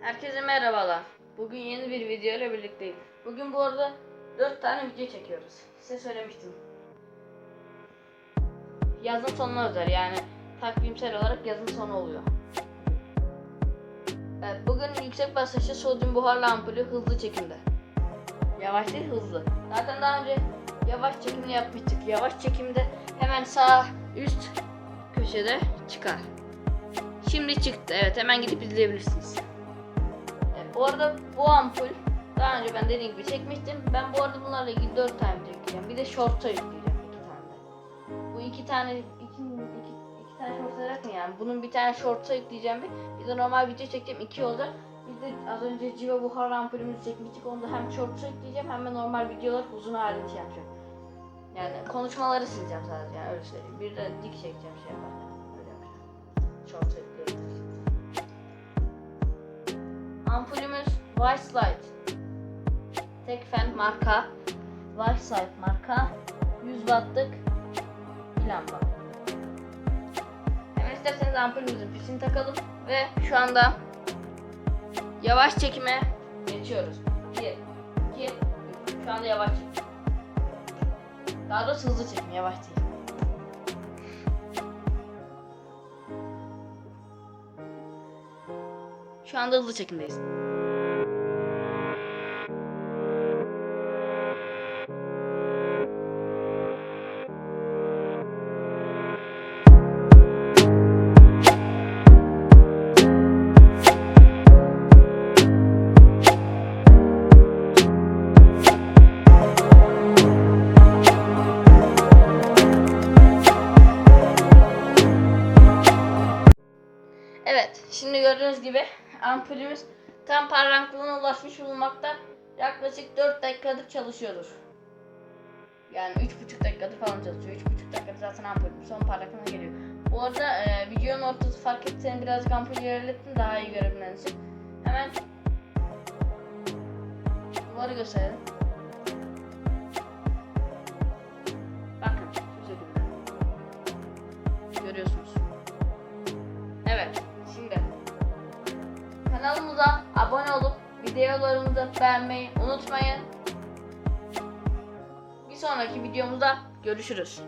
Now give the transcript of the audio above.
Herkese merhabalar. Bugün yeni bir video ile birlikteyim. Bugün bu arada 4 tane video çekiyoruz. Size söylemiştim. Yazın sonuna özel yani takvimsel olarak yazın sonu oluyor. Evet, bugün yüksek basınçlı sodyum buharlı ampulü hızlı çekimde. Yavaş değil hızlı. Zaten daha önce yavaş çekimini yapmıştık. Yavaş çekimde hemen sağ üst köşede çıkar. Şimdi çıktı. Evet hemen gidip izleyebilirsiniz. Bu arada bu ampul daha önce ben dediğim gibi çekmiştim. Ben bu arada bunlarla ilgili 4 tane yükleyeceğim. Bir de short'a yükleyeceğim 2 tane. Bu iki tane iki, iki, iki tane short olarak mı yani? Bunun bir tane short'a yükleyeceğim bir. Bir de normal video çekeceğim 2 olacak. Biz de az önce civa buhar ampulümüzü çekmiştik. Onu da hem short'a yükleyeceğim hem de normal videolar uzun şey yapacağım. Yani konuşmaları sileceğim sadece yani öyle söyleyeyim. Bir de dik çekeceğim şey yaparken. Öyle yapacağım. Short'a yükleyeceğim. Ampulümüz Vice Light. Tekfen marka. Vice Light marka. 100 wattlık bir lamba. Hemen isterseniz ampulümüzün pişini takalım ve şu anda yavaş çekime geçiyoruz. 1, 2, 3. Şu anda yavaş çekim. Daha doğrusu hızlı çekim, yavaş değil. Şu anda hızlı çekimdeyiz. Evet, şimdi gördüğünüz gibi ampulümüz tam parlaklığına ulaşmış bulunmakta. Yaklaşık 4 dakikadır çalışıyordur. Yani 3,5 dakikadır falan çalışıyor. 3,5 dakikadır zaten ampulüm son parlaklığına geliyor. Bu arada e, videonun ortası fark etseniz birazcık ampulü ilerlettim daha iyi görebilmeniz için. Hemen duvarı gösterelim. Kanalımıza abone olup videolarımızı beğenmeyi unutmayın. Bir sonraki videomuzda görüşürüz.